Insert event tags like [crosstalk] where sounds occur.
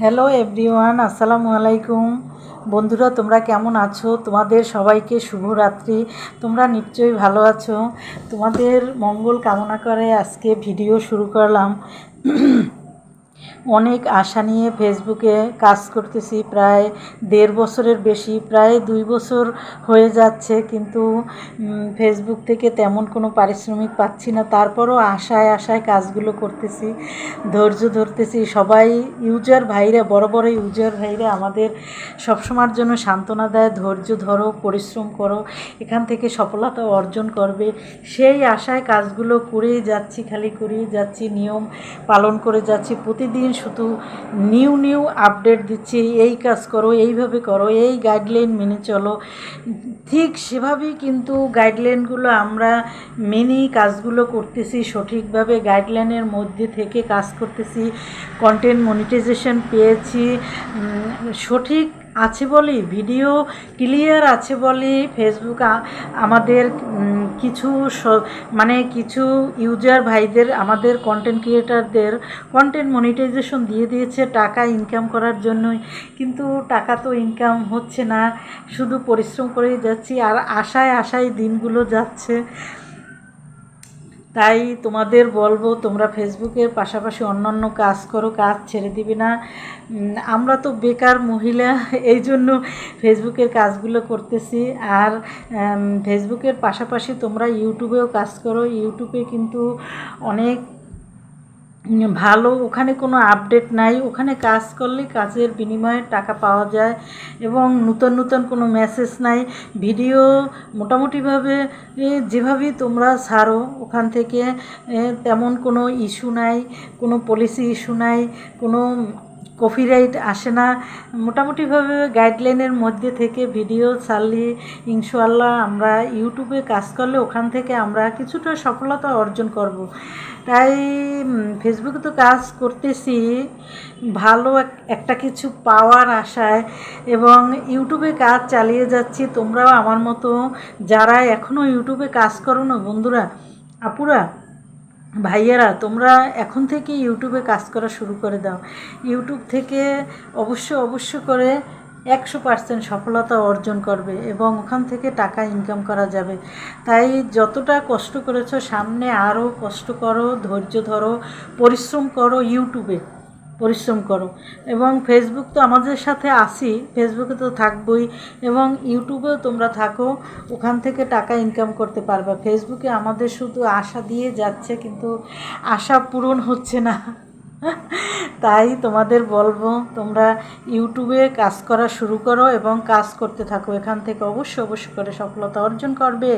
Hello everyone আসসালামু আলাইকুম বন্ধুরা, তোমরা কেমন আছো? তোমাদের সবাইকে শুভরাত্রি। তোমরা নিশ্চয়ই ভালো আছো। তোমাদের মঙ্গল কামনা করে আজকে ভিডিও শুরু করলাম। অনেক আশা নিয়ে ফেসবুকে কাজ করতেছি। প্রায় দেড় বছরের বেশি, প্রায় দুই বছর হয়ে যাচ্ছে কিন্তু ফেসবুক থেকে তেমন কোনো পারিশ্রমিক পাচ্ছি না। তারপরও আশায় আশায় কাজগুলো করতেছি, ধৈর্য ধরতেছি। সবাই ইউজার ভাইরা, বড় বড় ইউজার ভাইরা আমাদের সবসময়ের জন্য সান্ত্বনা দেয়, ধৈর্য ধরো, পরিশ্রম করো, এখান থেকে সফলতা অর্জন করবে। সেই আশায় কাজগুলো করেই যাচ্ছি, খালি করেই যাচ্ছি, নিয়ম পালন করে যাচ্ছি। প্রতিদিন শুধু নিউ নিউ আপডেট দিচ্ছি, এই কাজ করো, এইভাবে করো, এই গাইডলাইন মেনে চলো। ঠিক সেভাবেই কিন্তু গাইডলাইনগুলো আমরা মেনেই কাজগুলো করতেছি, সঠিকভাবে গাইডলাইনের মধ্যে থেকে কাজ করতেছি কন্টেন্ট মনিটাইজেশন পেয়েছি সঠিক আছে বলেই ভিডিও ক্লিয়ার আছে বলেই ফেসবুক আমাদের কিছু মানে কিছু ইউজার ভাইদের, আমাদের কন্টেন্ট ক্রিয়েটারদের কন্টেন্ট মনিটাইজেশন দিয়ে দিয়েছে, টাকা ইনকাম করার জন্যই। কিন্তু টাকা তো ইনকাম হচ্ছে না, শুধু পরিশ্রম করেই যাচ্ছি, আর আশায় আশায় দিনগুলো যাচ্ছে। তাই তোমাদের বলব, তোমরা ফেসবুকের পাশাপাশি অন্যান্য কাজ করো, কাজ ছেড়ে দিবে না। আমরা তো বেকার মহিলা, এই জন্য ফেসবুকের কাজগুলো করতেছি। আর ফেসবুকের পাশাপাশি তোমরা ইউটিউবেও কাজ করো। ইউটিউবে কিন্তু অনেক ভালো, ওখানে কোনো আপডেট নাই। ওখানে কাজ করলে কাজের বিনিময়ে টাকা পাওয়া যায় এবং নূতন নূতন কোনো মেসেজ নাই। ভিডিও মোটামুটিভাবে যেভাবে যেভাবেই তোমরা সারো ওখান থেকে তেমন কোনো ইস্যু নাই, কোনো পলিসি ইস্যু নাই, কোনো কপিরাইট আসে না। মোটামুটিভাবে গাইডলাইনের মধ্যে থেকে ভিডিও ছাড়লে ইনশাল্লাহ আমরা ইউটিউবে কাজ করলে ওখান থেকে আমরা কিছুটা সফলতা অর্জন করব। তাই ফেসবুকে তো কাজ করতেছি, ভালো এক- একটা কিছু পাওয়ার আশায় এবং ইউটিউবে কাজ চালিয়ে যাচ্ছি। তোমরাও আমার মতো যারা এখনও ইউটিউবে কাজ করো না বন্ধুরা, আপুরা ভাইয়েরা, তোমরা এখন থেকে ইউটিউবে কাজ করা শুরু করে দাও। ইউটিউব থেকে অবশ্য অবশ্য করে একশো পার্সেন্ট সফলতা অর্জন করবে এবং ওখান থেকে টাকা ইনকাম করা যাবে। তাই যতটা কষ্ট করেছ, সামনে আরও কষ্ট করো, ধৈর্য ধরো, পরিশ্রম করো ইউটিউবে। পরিশ্রম করো। এবং ফেসবুক তো আমাদের সাথে আসি ফেসবুকে তো থাকবই এবং ইউটিউবেও তোমরা থাকো, ওখান থেকে টাকা ইনকাম করতে পারবে। ফেসবুকে আমাদের শুধু আশা দিয়ে যাচ্ছে, কিন্তু আশা পূরণ হচ্ছে না। [laughs] তাই তোমাদের বলব, তোমরা ইউটিউবে কাজ করা শুরু করো এবং কাজ করতে থাকো। এখান থেকে অবশ্যই অবশ্যই করে সফলতা অর্জন করবে।